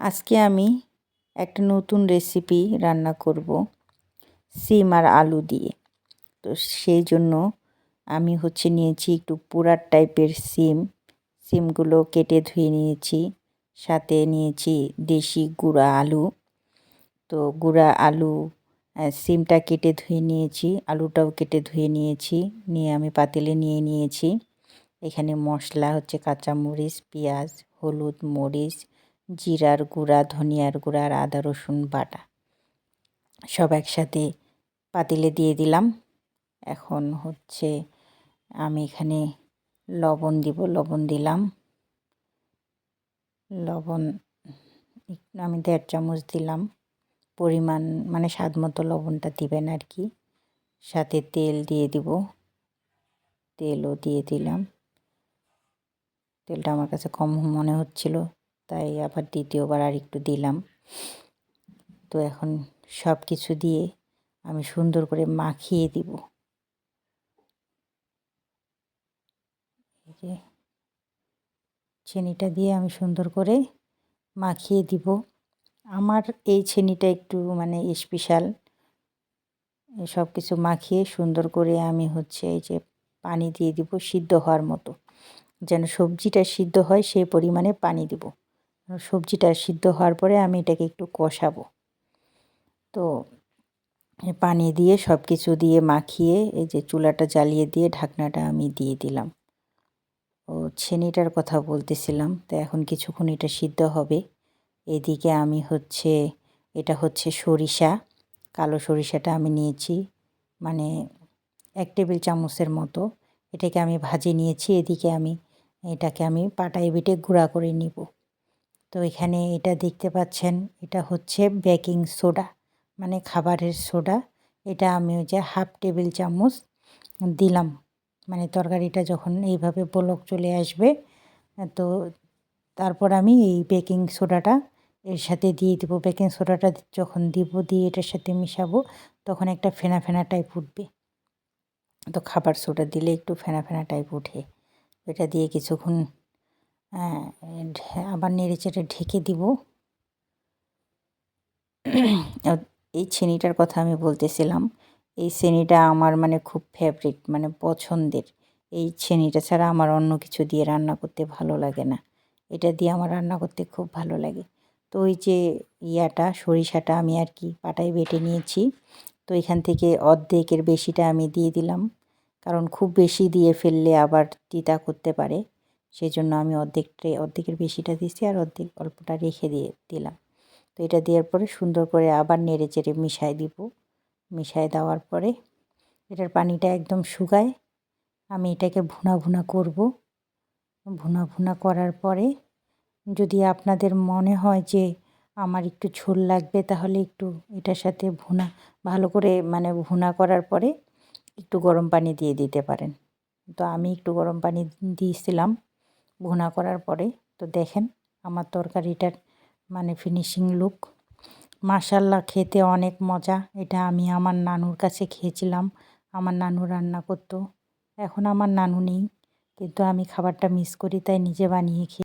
আজকে আমি একটা নতুন রেসিপি রান্না করব, সিম আর আলু দিয়ে। তো সেই জন্য আমি হচ্ছে নিয়েছি একটু পুরার টাইপের সিম। সিমগুলো কেটে ধুয়ে নিয়েছি, সাথে নিয়েছি দেশি গুঁড়া আলু। তো গুঁড়া আলু সিমটা কেটে ধুয়ে নিয়েছি, আলুটাও কেটে ধুয়ে নিয়েছি, নিয়ে আমি পাতিলে নিয়ে নিয়েছি। এখানে মশলা হচ্ছে কাঁচামরিচ, পেঁয়াজ, হলুদ, মরিচ জিরার গুঁড়া, ধনিয়ার গুঁড়া আর আদা, রসুন বাটা। সব একসাথে পাতিলে দিয়ে দিলাম। এখন হচ্ছে আমি এখানে লবণ দিব, লবণ দিলাম। লবণ আমি দেড় চামচ দিলাম। পরিমাণ মানে স্বাদ মতো লবণটা দিবেন আর কি। সাথে তেল দিয়ে দিব। তেলও দিয়ে দিলাম। তেলটা আমার কাছে কম মনে হচ্ছিল। তাই আবার দ্বিতীয়বার আর একটু দিলাম। তো এখন সব কিছু দিয়ে আমি সুন্দর করে মাখিয়ে দিব। যে ছেনিটা দিয়ে আমি সুন্দর করে মাখিয়ে দিব। আমার এই ছেনিটা একটু মানে স্পেশাল সব কিছু মাখিয়ে সুন্দর করে আমি হচ্ছে এই যে পানি দিয়ে দিব সিদ্ধ হওয়ার মতো। যেন সবজিটা সিদ্ধ হয় সেই পরিমাণে পানি দিব। সবজিটা সিদ্ধ হওয়ার পরে আমি এটাকে একটু কষাবো। তো পানি দিয়ে সব কিছু দিয়ে মাখিয়ে এই যে চুলাটা জ্বালিয়ে দিয়ে ঢাকনাটা আমি দিয়ে দিলাম। ও ছেনিটার কথা বলতেছিলাম, তো এখন কিছুক্ষণ এটা সিদ্ধ হবে। এদিকে আমি হচ্ছে, এটা হচ্ছে সরিষা, কালো সরিষাটা আমি নিয়েছি মানে এক টেবিল চামচের মতো। এটাকে আমি ভাজে নিয়েছি, এদিকে আমি, এটাকে আমি পাটায় বেটে গুঁড়া করে নিব। তো এখানে এটা দেখতে পাচ্ছেন, এটা হচ্ছে বেকিং সোডা মানে খাবারের সোডা। এটা আমি ওই যে হাফ টেবিল চামচ দিলাম মানে তরকারিটা যখন এইভাবে বলক চলে আসবে, তো তারপর আমি এই বেকিং সোডাটা এর সাথে দিয়ে দেবো। বেকিং সোডাটা যখন দিব, দিয়ে এটার সাথে মিশাবো, তখন একটা ফেনা ফেনা টাইপ উঠবে। তো খাবার সোডা দিলে একটু ফেনা ফেনা টাইপ উঠে এটা দিয়ে কিছুক্ষণ আবার নেড়ে চেড়ে ঢেকে দিব। এই ছেনিটার কথা আমি বলতেছিলাম, এই ছেনিটা আমার মানে খুব ফেভারিট মানে পছন্দের। এই ছেনিটা ছাড়া আমার অন্য কিছু দিয়ে রান্না করতে ভালো লাগে না। এটা দিয়ে আমার রান্না করতে খুব ভালো লাগে। তো ওই যে ইয়াটা, সরিষাটা আমি আর কি পাটায় বেটে নিয়েছি। তো এখান থেকে অর্ধেকের বেশিটা আমি দিয়ে দিলাম। কারণ খুব বেশি দিয়ে ফেললে আবার তিতা করতে পারে। সেই জন্য আমি অর্ধেকটা, অর্ধেকের বেশিটা দিয়েছি আর অর্ধেক অল্পটা রেখে দিয়ে দিলাম। তো এটা দেওয়ার পরে সুন্দর করে আবার নেড়ে চেড়ে মিশাই দিব। মিশাই দেওয়ার পরে এটার পানিটা একদম শুকায়। আমি এটাকে ভুনা ভুনা করব। ভুনা ভুনা করার পরে যদি আপনাদের মনে হয় যে আমার একটু ঝোল লাগবে, তাহলে একটু এটার সাথে ভুনা, ভালো করে মানে ভুনা করার পরে একটু গরম পানি দিয়ে দিতে পারেন। তো আমি একটু গরম পানি দিয়েছিলাম। ভুনা করার পরে, তো দেখেন আমার তরকারিটার মানে ফিনিশিং লুক মাসাল্লাহ খেতে অনেক মজা। এটা আমি আমার নানুর কাছে খেয়েছিলাম। আমার নানু রান্না করতো। এখন আমার নানু নেই, কিন্তু আমি খাবারটা মিস করি, তাই নিজে বানিয়ে খেয়ে